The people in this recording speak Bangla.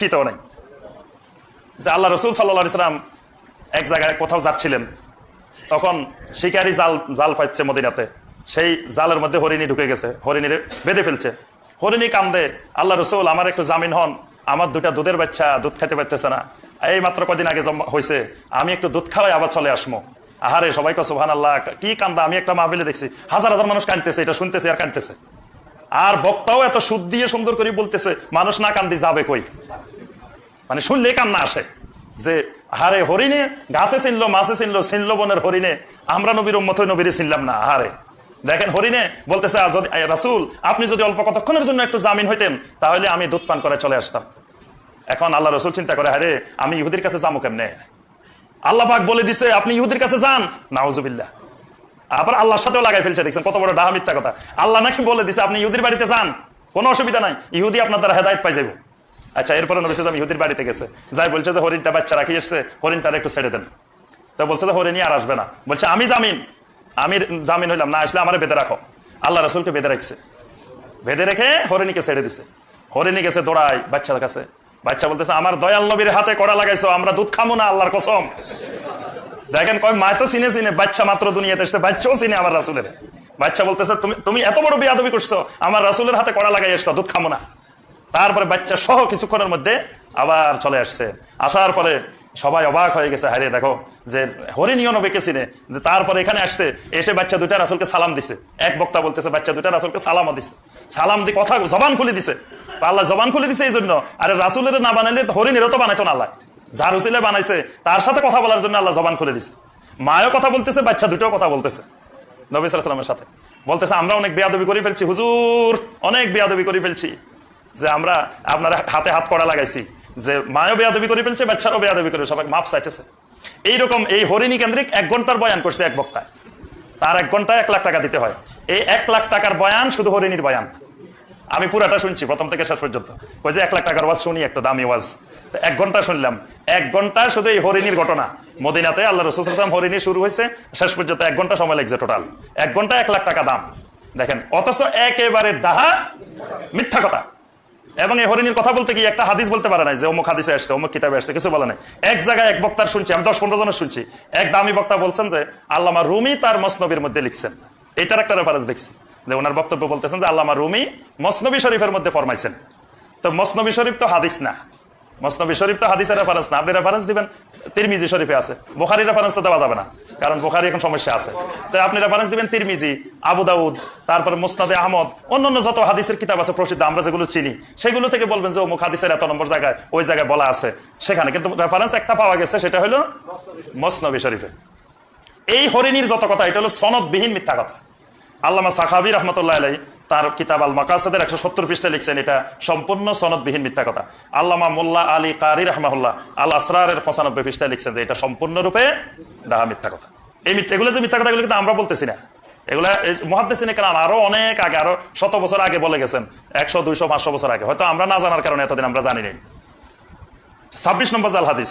শিক্ষিত নেই? যে আল্লাহ রসুল সাল্লা সাল্লাম এক জায়গায় কোথাও যাচ্ছিলেন, তখন শিকারি জাল জাল পাচ্ছে মদিনাতে। সেই জালের মধ্যে হরিণী ঢুকে গেছে হরিণীর বেঁধে ফেলছে। হরিণী কান্দে, আল্লাহ রসুল, আমার একটু জামিন হন। আমার দুটা দুধের বাচ্চা দুধ খেতে পারতেছে না। এই মাত্র কদিন আগে হয়েছে আমি একটু দুধ খাওয়াই, আবার চলে আসব আহারে, সবাই কো সুহান আল্লাহ কি কান্দা, আমি একটা মাহবিলে দেখছি। হাজার হাজার মানুষ কাঁদতেছে, এটা শুনতেছে আর কাঁদতেছে। আর বক্তাও এত সুদ দিয়ে সুন্দর করে বলতেছে, মানুষ না কান্দি, যাবে কই? মানে শুনলে কান্না আসে যে, হারে হরিণে গাছে চিনলো, মাছে চিনলো চিনলো বনের হরিণে। আমরা নবীর উম্মত নবীরে চিনলাম না, হারে। দেখেন, হরিণে বলতেছে যদি রাসূল, আপনি যদি অল্প কতক্ষণের জন্য একটু জামিন হইতেন, তাহলে আমি দুধ পান করে চলে আসতাম। এখন আল্লাহ রসুল চিন্তা করে, হারে, আমি ইহুদির কাছে যাব কেমনে? আল্লাহ পাক বলে দিছে, আপনি ইহুদির কাছে যান। নাউজুবিল্লাহ। আবার আল্লাহর সাথেও লাগাই ফেলছে, দেখছেন, কত বড় ডাহা মিথ্যা কথা। আল্লাহ নাকি বলে দিছে, আপনি ইহুদির বাড়িতে যান, কোনো অসুবিধা নাই, ইহুদি আপনার দ্বারা হেদায়ত পাই যাব আচ্ছা এরপরে নবী সাল্লাম ইহুদির বাড়িতে গেছে। যাই বলছে যে, হরিণটা বাচ্চা রাখি এসছে, হরিণটার একটু ছেড়ে দেন। তো বলছে যে, হরিণই আর আসবে না। বলছে, আমি জামিন আমি জামিন হইলাম, না আসলে আমার বেঁধে রাখো। আল্লাহ রসুলকে বেঁধে রাখছে। বেঁধে রেখে হরিণীকে ছেড়ে দিছে। হরিণী গেছে দৌড়ায় বাচ্চার কাছে। বাচ্চা বলতেছে, আমার দয়াল নবীর হাতে কড়া লাগাইছো, আমরা দুধ খামো না আল্লাহর কসম। দেখেন, কয় মায় তো চিনে চিনে, বাচ্চা মাত্র দুনিয়াতে এসছে, বাচ্চাও চিনে আমার রাসুলের। বাচ্চা বলতেছে, তুমি তুমি এত বড় বিয়াদবি করছ, আমার রাসুলের হাতে কড়া লাগাই এসছো দুধ খামো না। তারপরে বাচ্চা সহ কিছুক্ষণের মধ্যে আবার চলে আসছে। আসার পরে সবাই অবাক হয়ে গেছে হারিয়ে দেখো যে হরিণীয় নবীকে চিনে তারপরে এখানে আসতে এসে বাচ্চা দুইটা রাসুলকে সালাম দিছে। এক বক্তা বলতেছে, বাচ্চা দুইটা রাসুলকে সালামও দিছে। সালাম দিয়ে কথা, জবান খুলে দিছে। আল্লাহ জবান খুলে দিছে এই জন্য। আরে রাসুলের না বানাইলে তো হরিণেরও তো বানাইতো না আল্লাহ। যার হুসিলে বানাইছে, তার সাথে কথা বলার জন্য আল্লাহ জবান খুলে দিছে। মায়ও কথা বলতেছে, বাচ্চা দুটোও কথা বলতেছে। নবী সালামের সাথে। বলতেছে, আমরা অনেক বেয়াদবি করে ফেলছি, হুজুর, অনেক বেয়াদবি করে ফেলছি। যে আমরা আপনার হাতে হাত করা লাগাইছি, যে মায়ও বেয়াদবি করে ফেলছে বাচ্চারও বেয়াদবি করে সবাই মাপ চাইতেছে। এইরকম এই হরিণী কেন্দ্রিক এক ঘণ্টার বয়ান করছে এক বক্তায়। তার এক ঘন্টায় এক লাখ টাকা দিতে হয়। এই এক লাখ টাকার বয়ান শুধু হরিণীর বয়ান। আমি পুরাটা শুনছি, প্রথম থেকে শেষ পর্যন্ত। ওই যে এক লাখ টাকার ওয়াজ শুনি, একটা দামি ওয়াজ। এক ঘণ্টা শুনলাম। এক ঘণ্টা শুধু এই হরিণীর ঘটনা। মদিনাতে আল্লাহ রসুলাম হরিণী শুরু হয়েছে, শেষ পর্যন্ত এক ঘণ্টা সময় লাগছে টোটাল এক ঘণ্টা এক লাখ টাকা দাম। দেখেন, অথচ একেবারে ডাহা, মিথ্যা কথা। এবং এই হরিণীর কথা বলতে গিয়ে একটা হাদিস বলতে পারে নাই যে অমুক হাদিসে আসছে, অমুক কিতাবে আসছে, কিছু বলে নাই। এক জায়গায় এক বক্তার শুনছি, আমি দশ পনেরো জনের শুনছি। এক দামি বক্তা বলছেন যে, আল্লামা রুমি তার মসনবীর মধ্যে লিখছেন। এটার একটা রেফারেন্স দেখছি। যে ওনার বক্তব্য বলতেছেন যে, আল্লামা রুমি মসনবী শরীফের মধ্যে ফরমাইছেন। তো মসনবী শরীফ তো হাদিস না। মসনবী শরীফ তো হাদিসের রেফারেন্স না। আপনি রেফারেন্স দিবেন, তিরমিজি শরীফে আছে। বোখারি রেফারেন্স তো দেওয়া যাবে না। কারণ বোখারি এখন সমস্যা আছে। তাই আপনি রেফারেন্স দিবেন তিরমিজি, আবু দাউদ, তারপর মুসনাদে আহমদ, অন্যান্য যত হাদিসের কিতাব আছে প্রসিদ্ধ, আমরা যেগুলো চিনি, সেগুলো থেকে বলবেন যে অমুক হাদিসের এত নম্বর জায়গায়, ওই জায়গায় বলা আছে। সেখানে কিন্তু রেফারেন্স একটা পাওয়া গেছে, সেটা হলো মসনবী শরীফে। এই হরিণীর যত কথা, এটা হলো সনদবিহীন মিথ্যা কথা। আল্লামা সাখাবি রহমতুল্লাহ আলাই তার কিতাব আল মাকাসাদের একশো সত্তর পৃষ্ঠা লিখছেন, এটা সম্পূর্ণ সনদবিহীন মিথ্যা কথা। আল্লামা মোল্লা আলী কারি রহমাহুল্লাহ আল আসরারের পঁচানব্বই পৃষ্ঠা লিখছেন যে এটা সম্পূর্ণরূপে ডাহা মিথ্যা কথা। এই মিথ্যা এগুলো যে মিথ্যা কথা কথাগুলো কিন্তু আমরা বলতেছি না। এগুলা মহাদ্দেশিনে কেন আরও অনেক আগে, আরও শত বছর আগে বলে গেছেন, একশো, দুইশো, পাঁচশো বছর আগে। হয়তো আমরা না জানার কারণে এতদিন আমরা জানি নাই। ছাব্বিশ নম্বর জাল হাদিস।